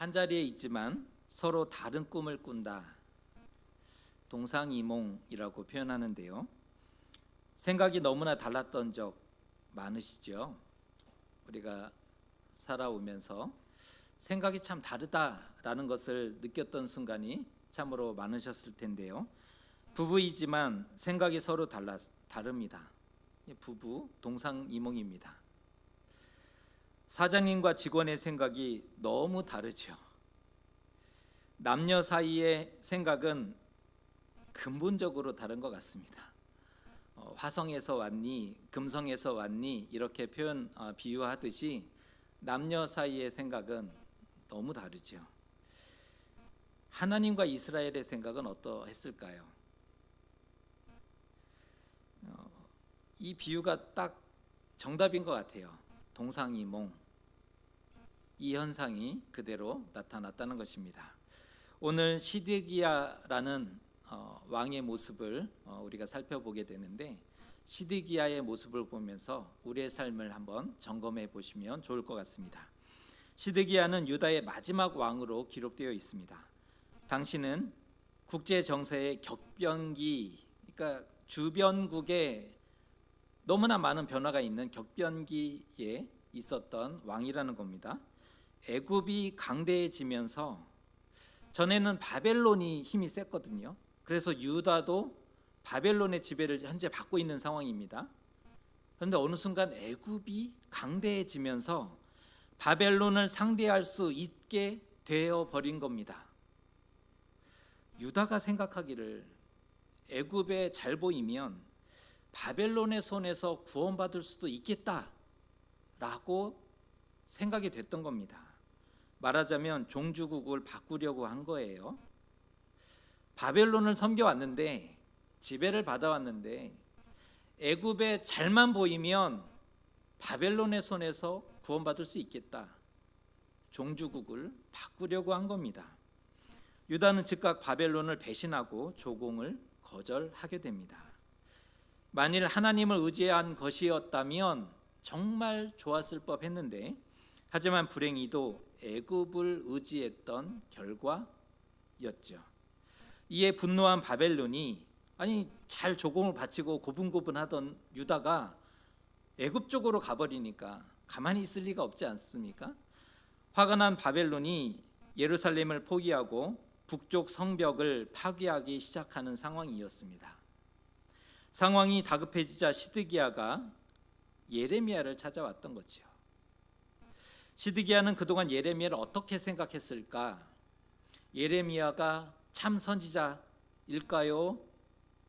한 자리에 있지만 서로 다른 꿈을 꾼다. 동상이몽이라고 표현하는데요. 생각이 너무나 달랐던 적 많으시죠? 우리가 살아오면서 생각이 참 다르다라는 것을 느꼈던 순간이 참으로 많으셨을 텐데요. 부부이지만 생각이 서로 달라 다릅니다. 부부 동상이몽입니다. 사장님과 직원의 생각이 너무 다르죠. 남녀 사이의 생각은 근본적으로 다른 것 같습니다. 어, 화성에서 왔니, 금성에서 왔니 이렇게 표현 어, 비유하듯이 남녀 사이의 생각은 너무 다르죠. 하나님과 이스라엘의 생각은 어떠했을까요? 어, 이 비유가 딱 정답인 것 같아요. 동상이몽 이 현상이 그대로 나타났다는 것입니다. 오늘 시드기야라는 어, 왕의 모습을 어, 우리가 살펴보게 되는데 시드기야의 모습을 보면서 우리의 삶을 한번 점검해 보시면 좋을 것 같습니다. 시드기야는 유다의 마지막 왕으로 기록되어 있습니다. 당시는 국제 정세의 격변기, 그러니까 주변국에 너무나 많은 변화가 있는 격변기에 있었던 왕이라는 겁니다. 애굽이 강대해지면서 전에는 바벨론이 힘이 셌거든요. 그래서 유다도 바벨론의 지배를 현재 받고 있는 상황입니다. 그런데 어느 순간 애굽이 강대해지면서 바벨론을 상대할 수 있게 되어 버린 겁니다. 유다가 생각하기를 애굽에 잘 보이면 바벨론의 손에서 구원받을 수도 있겠다라고 생각이 됐던 겁니다. 말하자면 종주국을 바꾸려고 한 거예요. 바벨론을 섬겨왔는데 지배를 받아왔는데 애굽에 잘만 보이면 바벨론의 손에서 구원받을 수 있겠다. 종주국을 바꾸려고 한 겁니다. 유다는 즉각 바벨론을 배신하고 조공을 거절하게 됩니다. 만일 하나님을 의지한 것이었다면 정말 좋았을 법했는데 하지만 불행히도 애굽을 의지했던 결과였죠. 이에 분노한 바벨론이 아니 잘 조공을 바치고 고분고분하던 유다가 애굽 쪽으로 가버리니까 가만히 있을 리가 없지 않습니까? 화가 난 바벨론이 예루살렘을 포기하고 북쪽 성벽을 파괴하기 시작하는 상황이었습니다. 상황이 다급해지자 시드기야가 예레미야를 찾아왔던 거죠. 시드기야는 그동안 예레미야를 어떻게 생각했을까? 예레미야가 참 선지자일까요?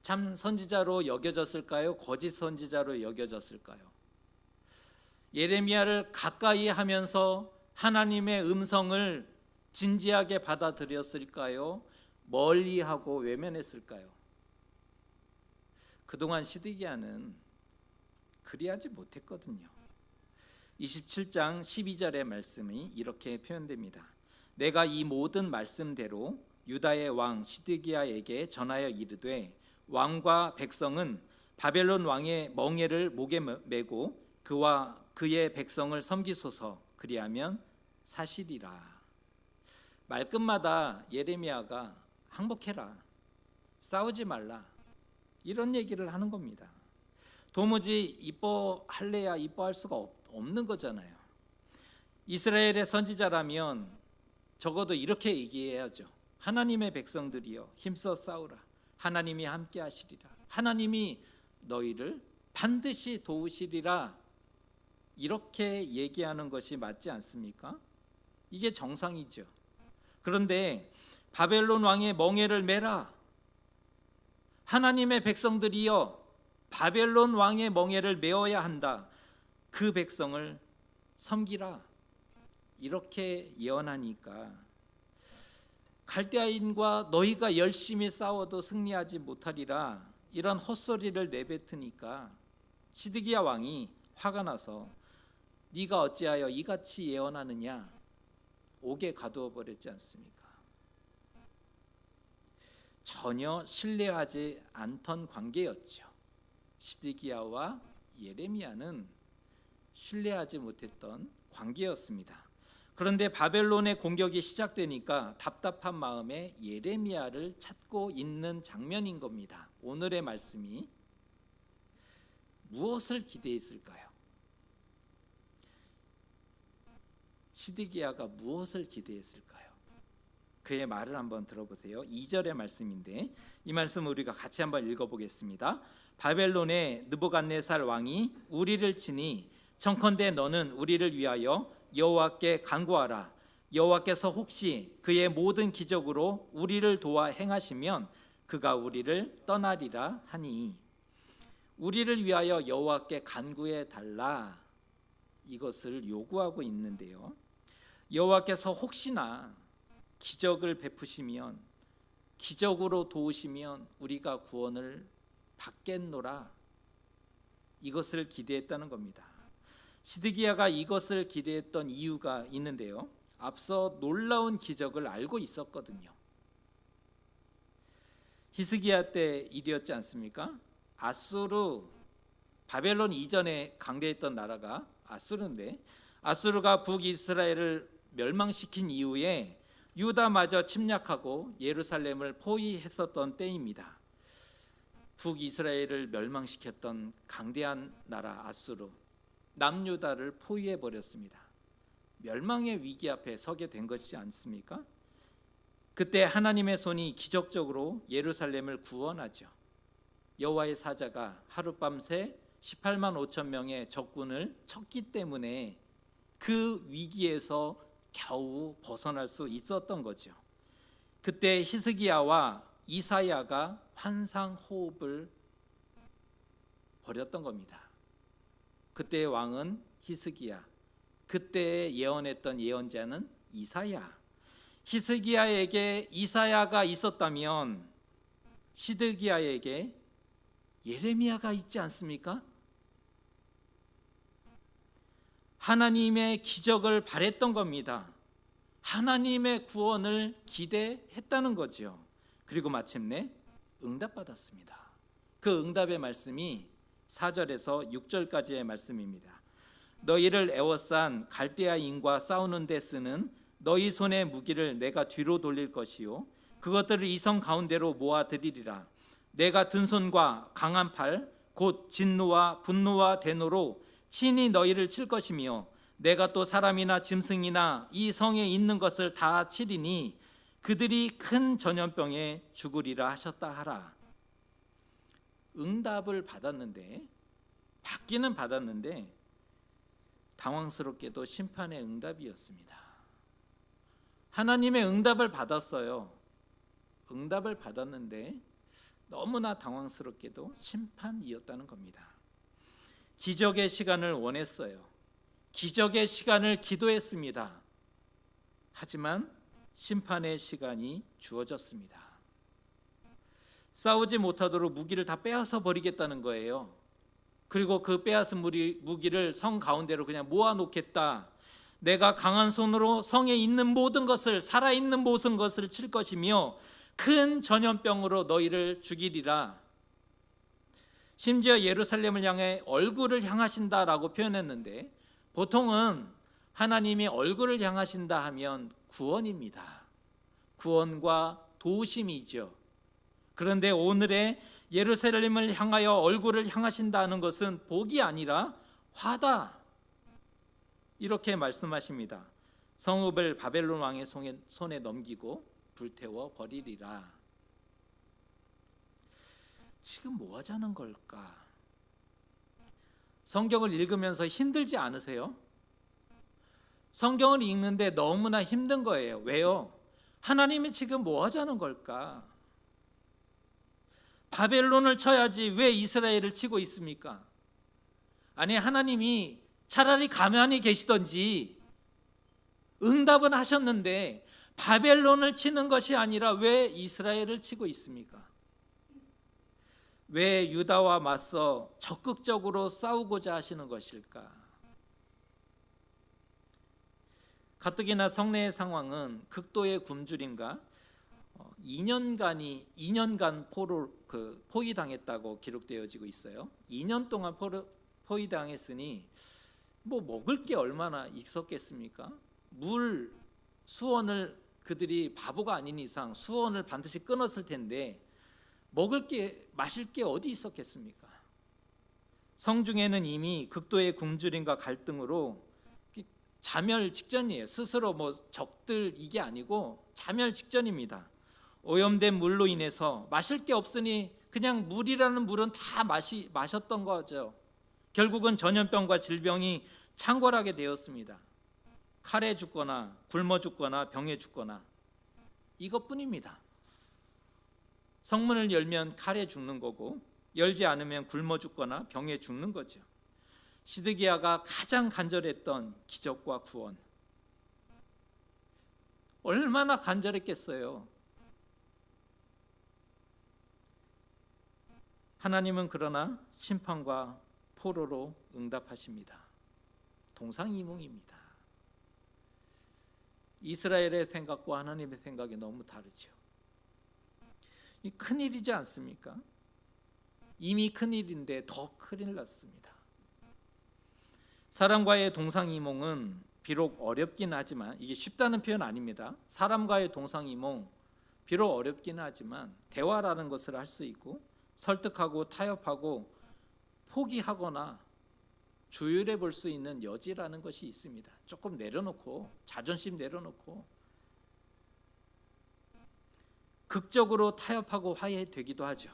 참 선지자로 여겨졌을까요? 거짓 선지자로 여겨졌을까요? 예레미야를 가까이 하면서 하나님의 음성을 진지하게 받아들였을까요? 멀리하고 외면했을까요? 그동안 시드기야는 그리하지 못했거든요. 27장 12절의 말씀이 이렇게 표현됩니다. 내가 이 모든 말씀대로 유다의 왕 시드기야에게 전하여 이르되 왕과 백성은 바벨론 왕의 멍에를 목에 메고 그와 그의 백성을 섬기소서 그리하면 사실이라. 말끝마다 예레미야가 항복해라. 싸우지 말라. 이런 얘기를 하는 겁니다. 도무지 이뻐할래야 이뻐할 수가 없는 거잖아요. 이스라엘의 선지자라면 적어도 이렇게 얘기해야죠. 하나님의 백성들이여 힘써 싸우라. 하나님이 함께 하시리라. 하나님이 너희를 반드시 도우시리라. 이렇게 얘기하는 것이 맞지 않습니까? 이게 정상이죠. 그런데 바벨론 왕의 멍에를 메라. 하나님의 백성들이여 바벨론 왕의 멍에를 메어야 한다. 그 백성을 섬기라. 이렇게 예언하니까 갈대아인과 너희가 열심히 싸워도 승리하지 못하리라. 이런 헛소리를 내뱉으니까 시드기야 왕이 화가 나서 네가 어찌하여 이같이 예언하느냐 옥에 가두어 버렸지 않습니까? 전혀 신뢰하지 않던 관계였죠. 시드기야와 예레미야는 신뢰하지 못했던 관계였습니다. 그런데 바벨론의 공격이 시작되니까 답답한 마음에 예레미야를 찾고 있는 장면인 겁니다. 오늘의 말씀이 무엇을 기대했을까요? 시드기야가 무엇을 기대했을까요? 그의 말을 한번 들어보세요. 2절의 말씀인데 이 말씀 우리가 같이 한번 읽어보겠습니다. 바벨론의 느부갓네살 왕이 우리를 치니 청컨대 너는 우리를 위하여 여호와께 간구하라. 여호와께서 혹시 그의 모든 기적으로 우리를 도와 행하시면 그가 우리를 떠나리라 하니 우리를 위하여 여호와께 간구해 달라 이것을 요구하고 있는데요. 여호와께서 혹시나 기적을 베푸시면 기적으로 도우시면 우리가 구원을 받겠노라 이것을 기대했다는 겁니다. 시드기야가 이것을 기대했던 이유가 있는데요. 앞서 놀라운 기적을 알고 있었거든요. 히스기야 때 일이었지 않습니까? 아수르 바벨론 이전에 강대했던 나라가 아수르인데 아수르가 북이스라엘을 멸망시킨 이후에 유다마저 침략하고 예루살렘을 포위했었던 때입니다. 북이스라엘을 멸망시켰던 강대한 나라 아수르 남유다를 포위해 버렸습니다. 멸망의 위기 앞에 서게 된 것이지 않습니까? 그때 하나님의 손이 기적적으로 예루살렘을 구원하죠. 여호와의 사자가 하룻밤새 18만 5천 명의 적군을 쳤기 때문에 그 위기에서 겨우 벗어날 수 있었던 거죠. 그때 히스기야와 이사야가 환상 호흡을 벌였던 겁니다. 그때의 왕은 히스기야, 그때 예언했던 예언자는 이사야. 히스기야에게 이사야가 있었다면 시드기야에게 예레미야가 있지 않습니까? 하나님의 기적을 바랬던 겁니다. 하나님의 구원을 기대했다는 거죠. 그리고 마침내 응답받았습니다. 그 응답의 말씀이 4절에서 6절까지의 말씀입니다. 너희를 애워싼 갈대아인과 싸우는 데 쓰는 너희 손의 무기를 내가 뒤로 돌릴 것이요 그것들을 이성 가운데로 모아 드리리라 내가 든 손과 강한 팔 곧 진노와 분노와 대노로 친히 너희를 칠 것이며 내가 또 사람이나 짐승이나 이 성에 있는 것을 다 치리니 그들이 큰 전염병에 죽으리라 하셨다 하라. 응답을 받았는데 받기는 받았는데 당황스럽게도 심판의 응답이었습니다. 하나님의 응답을 받았어요. 응답을 받았는데 너무나 당황스럽게도 심판이었다는 겁니다. 기적의 시간을 원했어요. 기적의 시간을 기도했습니다. 하지만 심판의 시간이 주어졌습니다. 싸우지 못하도록 무기를 다 빼앗아 버리겠다는 거예요. 그리고 그 빼앗은 무기를 성 가운데로 그냥 모아 놓겠다. 내가 강한 손으로 성에 있는 모든 것을 살아 있는 모든 것을 칠 것이며 큰 전염병으로 너희를 죽이리라. 심지어 예루살렘을 향해 얼굴을 향하신다라고 표현했는데 보통은 하나님이 얼굴을 향하신다 하면 구원입니다. 구원과 도우심이죠. 그런데 오늘의 예루살렘을 향하여 얼굴을 향하신다는 것은 복이 아니라 화다. 이렇게 말씀하십니다. 성읍을 바벨론 왕의 손에 넘기고 불태워 버리리라. 지금 뭐 하자는 걸까? 성경을 읽으면서 힘들지 않으세요? 성경을 읽는데 너무나 힘든 거예요. 왜요? 하나님이 지금 뭐 하자는 걸까? 바벨론을 쳐야지 왜 이스라엘을 치고 있습니까? 아니, 하나님이 차라리 가만히 계시던지 응답은 하셨는데 바벨론을 치는 것이 아니라 왜 이스라엘을 치고 있습니까? 왜 유다와 맞서 적극적으로 싸우고자 하시는 것일까? 가뜩이나 성내의 상황은 극도의 굶주림과 2년간이 2년간 포로 그 포위당했다고 기록되어지고 있어요. 2년 동안 포로, 포위당했으니 뭐 먹을 게 얼마나 있었겠습니까? 물 수원을 그들이 바보가 아닌 이상 수원을 반드시 끊었을 텐데 먹을 게 마실 게 어디 있었겠습니까? 성중에는 이미 극도의 굶주림과 갈등으로 자멸 직전이에요. 스스로 뭐 적들 이게 아니고 자멸 직전입니다. 오염된 물로 인해서 마실 게 없으니 그냥 물이라는 물은 다 마시 마셨던 거죠. 결국은 전염병과 질병이 창궐하게 되었습니다. 칼에 죽거나 굶어 죽거나 병에 죽거나 이것뿐입니다. 성문을 열면 칼에 죽는 거고 열지 않으면 굶어 죽거나 병에 죽는 거죠. 시드기야가 가장 간절했던 기적과 구원. 얼마나 간절했겠어요. 하나님은 그러나 심판과 포로로 응답하십니다. 동상이몽입니다. 이스라엘의 생각과 하나님의 생각이 너무 다르죠. 이 큰일이지 않습니까? 이미 큰일인데 더 큰일 났습니다. 사람과의 동상이몽은 비록 어렵긴 하지만 이게 쉽다는 표현 아닙니다. 사람과의 동상이몽 비록 어렵긴 하지만 대화라는 것을 할 수 있고 설득하고 타협하고 포기하거나 조율해 볼 수 있는 여지라는 것이 있습니다. 조금 내려놓고 자존심 내려놓고 극적으로 타협하고 화해되기도 하죠.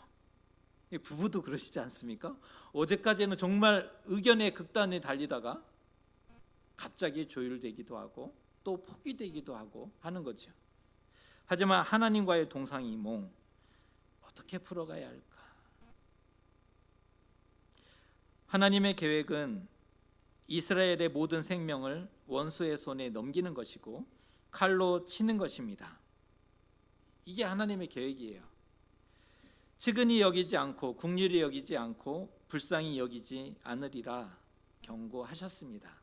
부부도 그러시지 않습니까? 어제까지는 정말 의견의 극단에 달리다가 갑자기 조율되기도 하고 또 포기되기도 하고 하는 거죠. 하지만 하나님과의 동상이몽 어떻게 풀어가야 할까? 하나님의 계획은 이스라엘의 모든 생명을 원수의 손에 넘기는 것이고 칼로 치는 것입니다. 이게 하나님의 계획이에요. 측은히 여기지 않고 국률이 여기지 않고 불쌍히 여기지 않으리라 경고하셨습니다.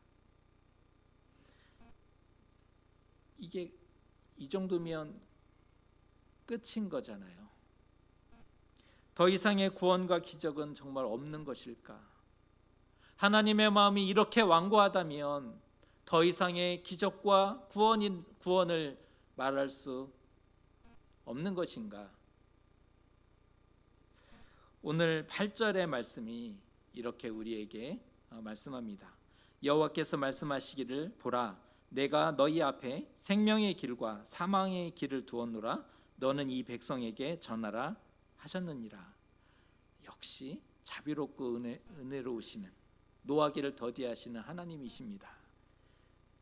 이게 이 정도면 끝인 거잖아요. 더 이상의 구원과 기적은 정말 없는 것일까? 하나님의 마음이 이렇게 완고하다면 더 이상의 기적과 구원인 구원을 말할 수 없는 것인가? 오늘 8절의 말씀이 이렇게 우리에게 어, 말씀합니다. 여호와께서 말씀하시기를 보라 내가 너희 앞에 생명의 길과 사망의 길을 두었노라 너는 이 백성에게 전하라 하셨느니라. 역시 자비롭고 은혜, 은혜로우시는 노하기를 더디하시는 하나님이십니다.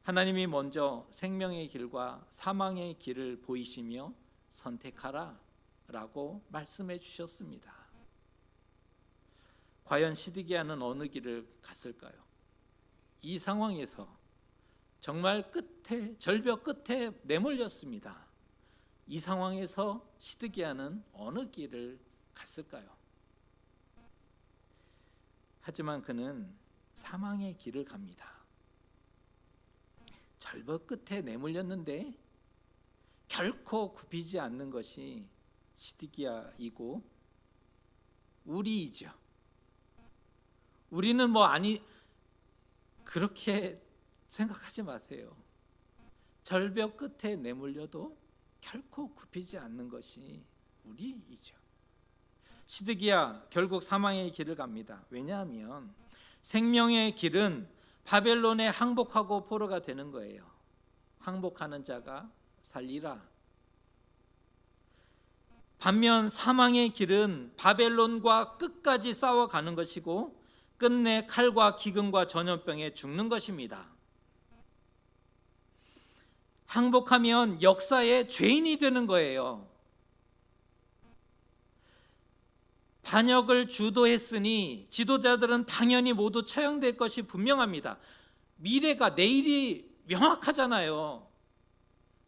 하나님이 먼저 생명의 길과 사망의 길을 보이시며 선택하라 라고 말씀해 주셨습니다. 과연 시드기야는 어느 길을 갔을까요? 이 상황에서 정말 끝에 절벽 끝에 내몰렸습니다. 이 상황에서 시드기야는 어느 길을 갔을까요? 하지만 그는 사망의 길을 갑니다. 절벽 끝에 내몰렸는데 결코 굽히지 않는 것이 시드기야이고 우리이죠. 우리는 뭐 아니 그렇게 생각하지 마세요. 절벽 끝에 내몰려도 결코 굽히지 않는 것이 우리이죠. 시드기야 결국 사망의 길을 갑니다. 왜냐하면 생명의 길은 바벨론에 항복하고 포로가 되는 거예요. 항복하는 자가 살리라. 반면 사망의 길은 바벨론과 끝까지 싸워가는 것이고 끝내 칼과 기근과 전염병에 죽는 것입니다. 항복하면 역사의 죄인이 되는 거예요. 반역을 주도했으니 지도자들은 당연히 모두 처형될 것이 분명합니다. 미래가 내일이 명확하잖아요.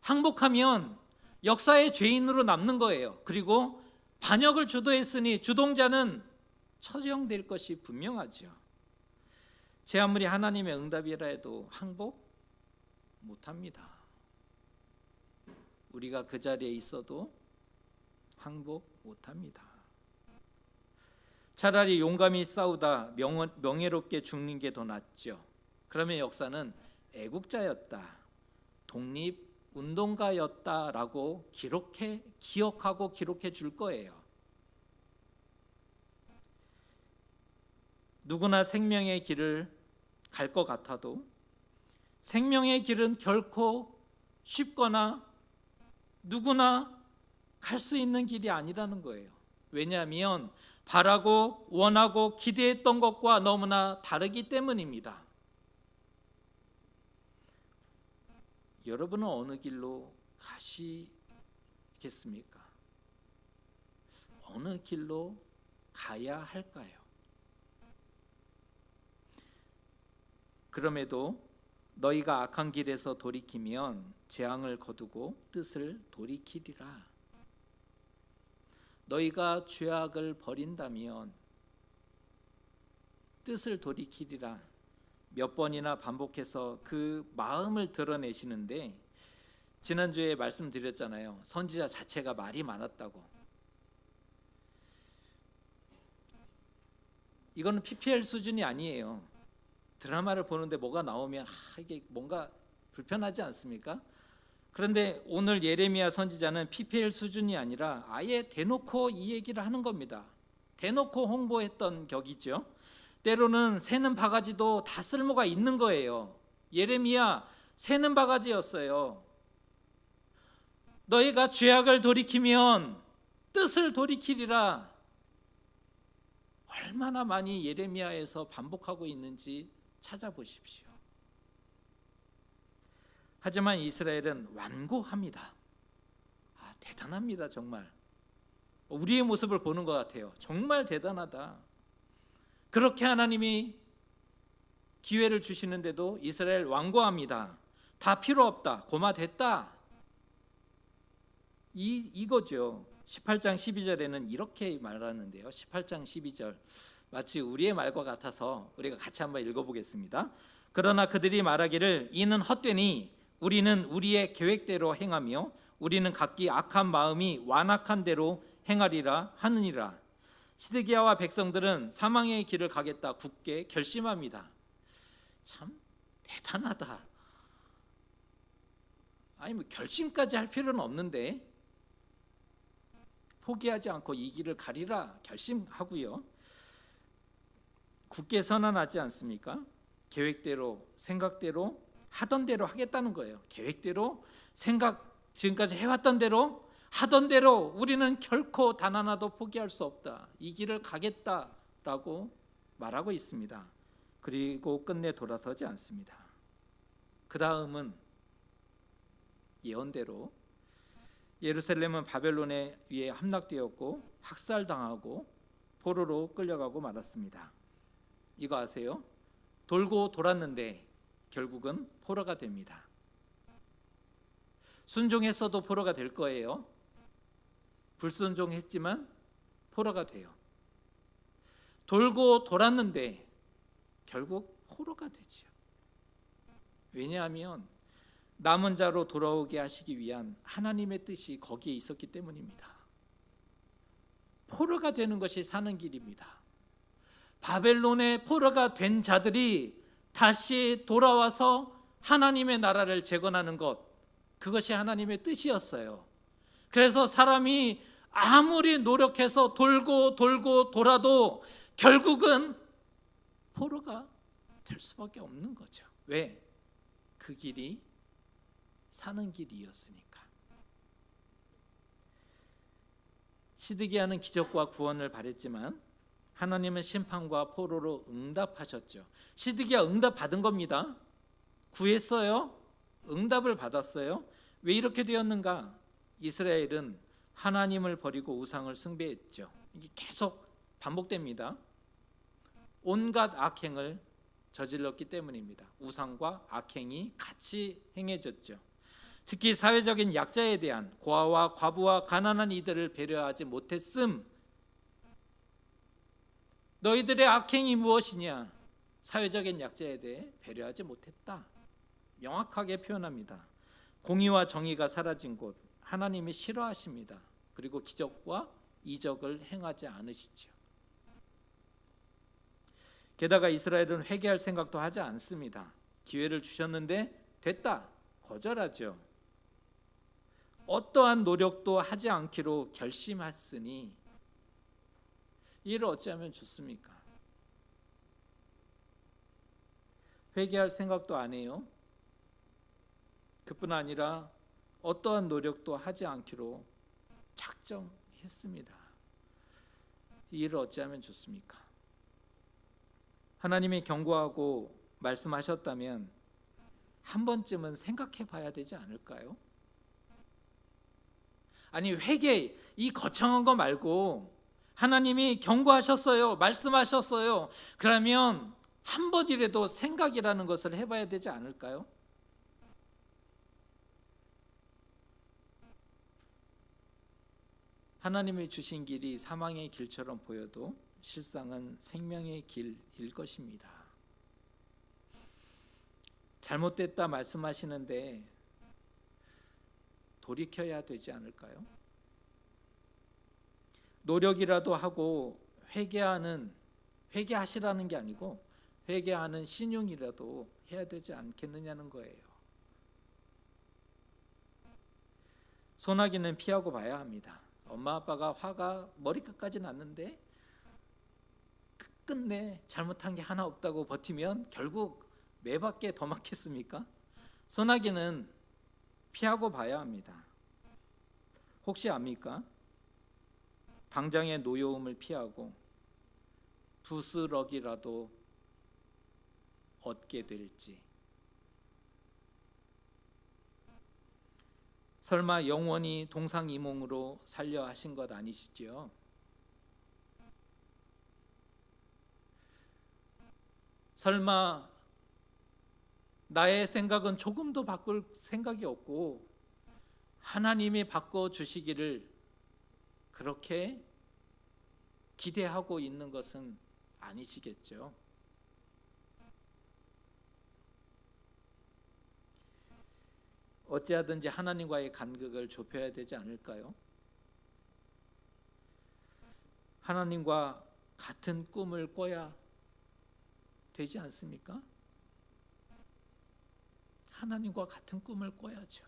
항복하면 역사의 죄인으로 남는 거예요. 그리고 반역을 주도했으니 주동자는 처형될 것이 분명하죠. 제 아무리 하나님의 응답이라 해도 항복 못합니다. 우리가 그 자리에 있어도 항복 못합니다. 차라리 용감히 싸우다 명예 롭게 죽는 게 더 낫죠. 그러면 역사는 애국자였다. 독립 운동가였다라고 기록해 기억하고 기록해 줄 거예요. 누구나 생명의 길을 갈 것 같아도 생명의 길은 결코 쉽거나 누구나 갈 수 있는 길이 아니라는 거예요. 왜냐하면 바라고 원하고 기대했던 것과 너무나 다르기 때문입니다. 여러분은 어느 길로 가시겠습니까? 어느 길로 가야 할까요? 그럼에도 너희가 악한 길에서 돌이키면 재앙을 거두고 뜻을 돌이키리라. 너희가 죄악을 버린다면 뜻을 돌이키리라. 몇 번이나 반복해서 그 마음을 드러내시는데 지난주에 말씀드렸잖아요. 선지자 자체가 말이 많았다고. 이거는 PPL 수준이 아니에요. 드라마를 보는데 뭐가 나오면 아, 이게 뭔가 불편하지 않습니까? 그런데 오늘 예레미야 선지자는 PPL 수준이 아니라 아예 대놓고 이 얘기를 하는 겁니다. 대놓고 홍보했던 격이죠. 때로는 새는 바가지도 다 쓸모가 있는 거예요. 예레미야 새는 바가지였어요. 너희가 죄악을 돌이키면 뜻을 돌이키리라. 얼마나 많이 예레미야에서 반복하고 있는지 찾아보십시오. 하지만 이스라엘은 완고합니다. 아, 대단합니다, 정말. 우리의 모습을 보는 것 같아요. 정말 대단하다. 그렇게 하나님이 기회를 주시는데도 이스라엘 완고합니다. 다 필요 없다. 고마됐다. 이 이거죠. 18장 12절에는 이렇게 말하는데요. 18장 12절. 마치 우리의 말과 같아서 우리가 같이 한번 읽어 보겠습니다. 그러나 그들이 말하기를 이는 헛되니 우리는 우리의 계획대로 행하며 우리는 각기 악한 마음이 완악한 대로 행하리라 하느니라. 시드기야와 백성들은 사망의 길을 가겠다 굳게 결심합니다. 참 대단하다. 아니 뭐 결심까지 할 필요는 없는데 포기하지 않고 이 길을 가리라 결심하고요. 굳게 선언하지 않습니까? 계획대로 생각대로 하던 대로 하겠다는 거예요. 계획대로 생각 지금까지 해왔던 대로 하던 대로 우리는 결코 단 하나도 포기할 수 없다. 이 길을 가겠다라고 말하고 있습니다. 그리고 끝내 돌아서지 않습니다. 그 다음은 예언대로 예루살렘은 바벨론에 의해 함락되었고 학살당하고 포로로 끌려가고 말았습니다. 이거 아세요? 돌고 돌았는데 결국은 포로가 됩니다. 순종했어도 포로가 될 거예요. 불순종했지만 포로가 돼요. 돌고 돌았는데 결국 포로가 되죠. 왜냐하면 남은 자로 돌아오게 하시기 위한 하나님의 뜻이 거기에 있었기 때문입니다. 포로가 되는 것이 사는 길입니다. 바벨론의 포로가 된 자들이 다시 돌아와서 하나님의 나라를 재건하는 것, 그것이 하나님의 뜻이었어요. 그래서 사람이 아무리 노력해서 돌고 돌고 돌아도 결국은 포로가 될 수밖에 없는 거죠. 왜? 그 길이 사는 길이었으니까. 시드기야는 기적과 구원을 바랬지만 하나님은 심판과 포로로 응답하셨죠. 시드기야 응답 받은 겁니다. 구했어요. 응답을 받았어요. 왜 이렇게 되었는가? 이스라엘은 하나님을 버리고 우상을 숭배했죠. 이게 계속 반복됩니다. 온갖 악행을 저질렀기 때문입니다. 우상과 악행이 같이 행해졌죠. 특히 사회적인 약자에 대한 고아와 과부와 가난한 이들을 배려하지 못했음. 너희들의 악행이 무엇이냐? 사회적인 약자에 대해 배려하지 못했다. 명확하게 표현합니다. 공의와 정의가 사라진 곳 하나님이 싫어하십니다. 그리고 기적과 이적을 행하지 않으시죠. 게다가 이스라엘은 회개할 생각도 하지 않습니다. 기회를 주셨는데 됐다. 거절하죠. 어떠한 노력도 하지 않기로 결심했으니 이를 어찌하면 좋습니까? 회개할 생각도 안 해요. 그뿐 아니라 어떠한 노력도 하지 않기로 작정했습니다. 이 일을 어찌하면 좋습니까? 하나님이 경고하고 말씀하셨다면 한 번쯤은 생각해 봐야 되지 않을까요? 아니 회개 이 거창한 거 말고 하나님이 경고하셨어요. 말씀하셨어요. 그러면 한 번이라도 생각이라는 것을 해봐야 되지 않을까요? 하나님이 주신 길이 사망의 길처럼 보여도 실상은 생명의 길일 것입니다. 잘못됐다 말씀하시는데 돌이켜야 되지 않을까요? 노력이라도 하고 회개하는 회개하시라는 게 아니고 회개하는 신용이라도 해야 되지 않겠느냐는 거예요. 소나기는 피하고 봐야 합니다. 엄마 아빠가 화가 머리끝까지 났는데 끝내 잘못한 게 하나 없다고 버티면 결국 매밖에 더 맞겠습니까? 소나기는 피하고 봐야 합니다. 혹시 압니까? 당장의 노여움을 피하고 부스럭이라도 얻게 될지 설마 영원히 동상이몽으로 살려 하신 것 아니시지요? 설마 나의 생각은 조금도 바꿀 생각이 없고 하나님이 바꿔 주시기를 그렇게 기대하고 있는 것은 아니시겠죠. 어찌하든지 하나님과의 간극을 좁혀야 되지 않을까요? 하나님과 같은 꿈을 꿔야 되지 않습니까? 하나님과 같은 꿈을 꿔야죠.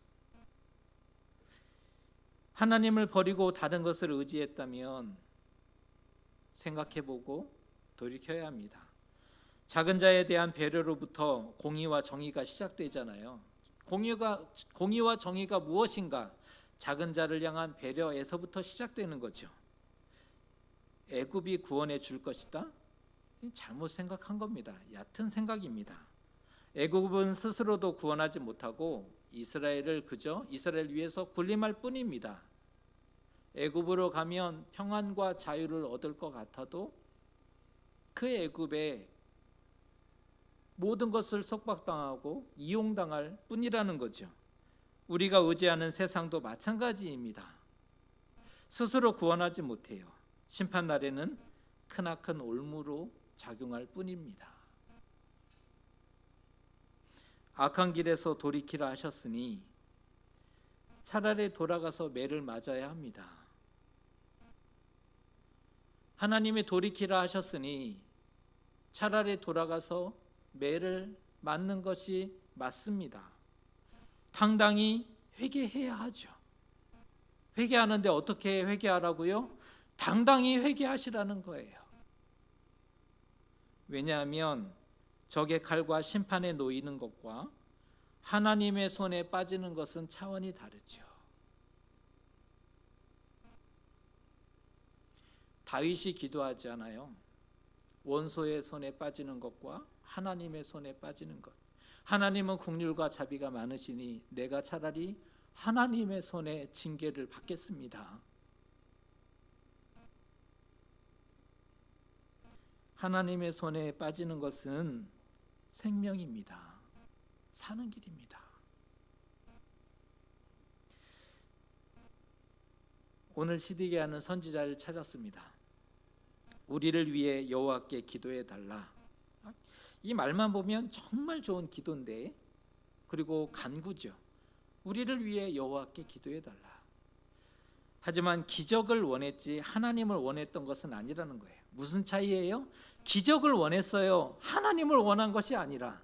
하나님을 버리고 다른 것을 의지했다면 생각해보고 돌이켜야 합니다. 작은 자에 대한 배려로부터 공의와 정의가 시작되잖아요. 공의가 공의와 정의가 무엇인가? 작은 자를 향한 배려에서부터 시작되는 거죠. 애굽이 구원해 줄 것이다. 잘못 생각한 겁니다. 얕은 생각입니다. 애굽은 스스로도 구원하지 못하고 이스라엘을 그저 이스라엘 위해서 군림할 뿐입니다. 애굽으로 가면 평안과 자유를 얻을 것 같아도 그 애굽에 모든 것을 속박당하고 이용당할 뿐이라는 거죠. 우리가 의지하는 세상도 마찬가지입니다. 스스로 구원하지 못해요. 심판 날에는 크나큰 올무로 작용할 뿐입니다. 악한 길에서 돌이키라 하셨으니 차라리 돌아가서 매를 맞아야 합니다. 하나님이 돌이키라 하셨으니 차라리 돌아가서 매를 맞는 것이 맞습니다. 당당히 회개해야 하죠. 회개하는데 어떻게 회개하라고요? 당당히 회개하시라는 거예요. 왜냐하면 적의 칼과 심판에 놓이는 것과 하나님의 손에 빠지는 것은 차원이 다르죠. 다윗이 기도하지 않아요. 원소의 손에 빠지는 것과 하나님의 손에 빠지는 것. 하나님은 국률과 자비가 많으시니 내가 차라리 하나님의 손에 징계를 받겠습니다. 하나님의 손에 빠지는 것은 생명입니다. 사는 길입니다. 오늘 시디게 하는 선지자를 찾았습니다. 우리를 위해 여호와께 기도해 달라. 이 말만 보면 정말 좋은 기도인데 그리고 간구죠. 우리를 위해 여호와께 기도해 달라. 하지만 기적을 원했지 하나님을 원했던 것은 아니라는 거예요. 무슨 차이예요? 기적을 원했어요. 하나님을 원한 것이 아니라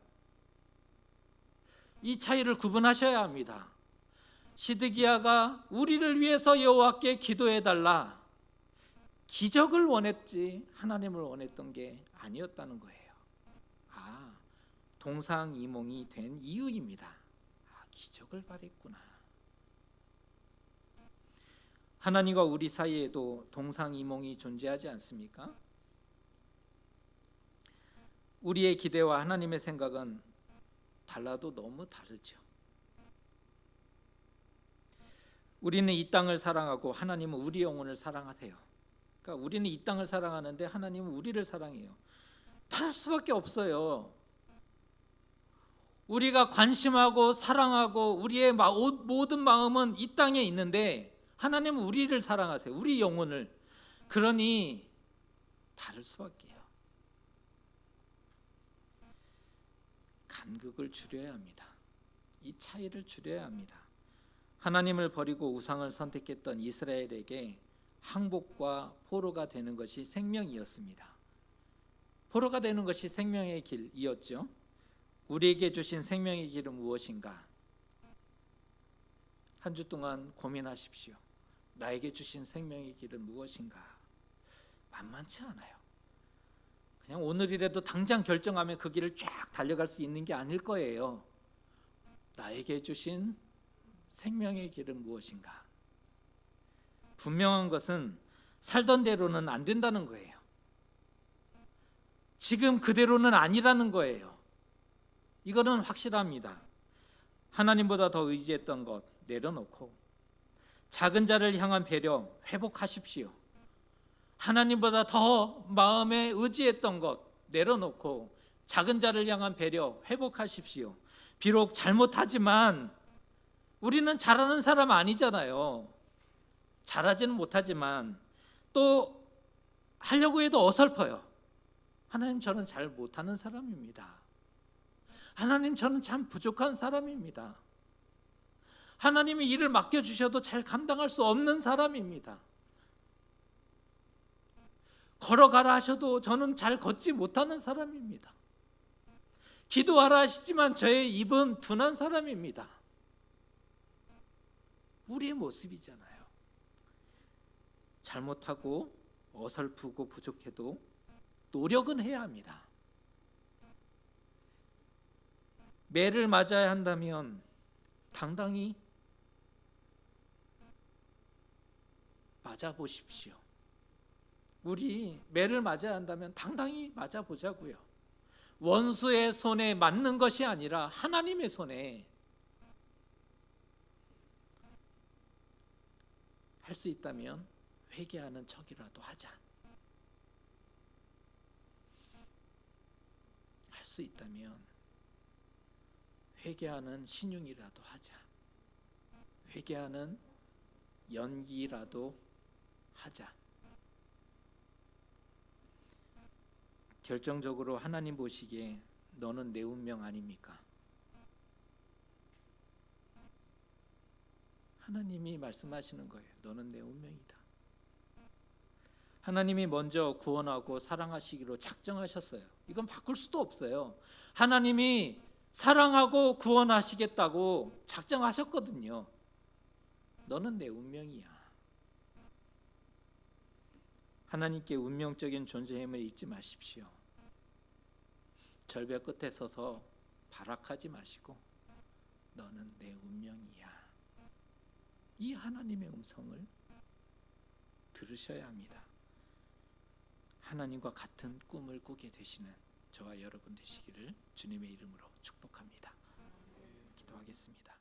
이 차이를 구분하셔야 합니다. 시드기야가 우리를 위해서 여호와께 기도해 달라 기적을 원했지 하나님을 원했던 게 아니었다는 거예요. 아, 동상이몽이 된 이유입니다. 아, 기적을 바랬구나. 하나님과 우리 사이에도 동상이몽이 존재하지 않습니까? 우리의 기대와 하나님의 생각은 달라도 너무 다르죠. 우리는 이 땅을 사랑하고 하나님은 우리 영혼을 사랑하세요. 그러니까 우리는 이 땅을 사랑하는데 하나님은 우리를 사랑해요. 다를 수밖에 없어요. 우리가 관심하고 사랑하고 우리의 모든 마음은 이 땅에 있는데 하나님은 우리를 사랑하세요. 우리 영혼을. 그러니 다를 수밖에요. 간극을 줄여야 합니다. 이 차이를 줄여야 합니다. 하나님을 버리고 우상을 선택했던 이스라엘에게 항복과 포로가 되는 것이 생명이었습니다. 포로가 되는 것이 생명의 길이었죠. 우리에게 주신 생명의 길은 무엇인가? 한 주 동안 고민하십시오. 나에게 주신 생명의 길은 무엇인가? 만만치 않아요. 그냥 오늘이라도 당장 결정하면 그 길을 쫙 달려갈 수 있는 게 아닐 거예요. 나에게 주신 생명의 길은 무엇인가? 분명한 것은 살던 대로는 안 된다는 거예요. 지금 그대로는 아니라는 거예요. 이거는 확실합니다. 하나님보다 더 의지했던 것 내려놓고 작은 자를 향한 배려 회복하십시오. 하나님보다 더 마음에 의지했던 것 내려놓고 작은 자를 향한 배려 회복하십시오. 비록 잘못하지만 우리는 잘하는 사람 아니잖아요. 잘하지는 못하지만 또 하려고 해도 어설퍼요. 하나님 저는 잘 못하는 사람입니다. 하나님 저는 참 부족한 사람입니다. 하나님이 일을 맡겨 주셔도 잘 감당할 수 없는 사람입니다. 걸어가라 하셔도 저는 잘 걷지 못하는 사람입니다. 기도하라 하시지만 저의 입은 둔한 사람입니다. 우리의 모습이잖아요. 잘못하고 어설프고 부족해도 노력은 해야 합니다. 매를 맞아야 한다면 당당히 맞아 보십시오. 우리 매를 맞아야 한다면 당당히 맞아 보자고요. 원수의 손에 맞는 것이 아니라 하나님의 손에 할 수 있다면 회개하는 척이라도 하자. 할 수 있다면 회개하는 신용이라도 하자. 회개하는 연기라도 하자. 결정적으로 하나님 보시기에 너는 내 운명 아닙니까? 하나님이 말씀하시는 거예요. 너는 내 운명이다. 하나님이 먼저 구원하고 사랑하시기로 작정하셨어요. 이건 바꿀 수도 없어요. 하나님이 사랑하고 구원하시겠다고 작정하셨거든요. 너는 내 운명이야. 하나님께 운명적인 존재임을 잊지 마십시오. 절벽 끝에 서서 발악하지 마시고 너는 내 운명이야. 이 하나님의 음성을 들으셔야 합니다. 하나님과 같은 꿈을 꾸게 되시는 저와 여러분 되시기를 주님의 이름으로 축복합니다. 기도하겠습니다.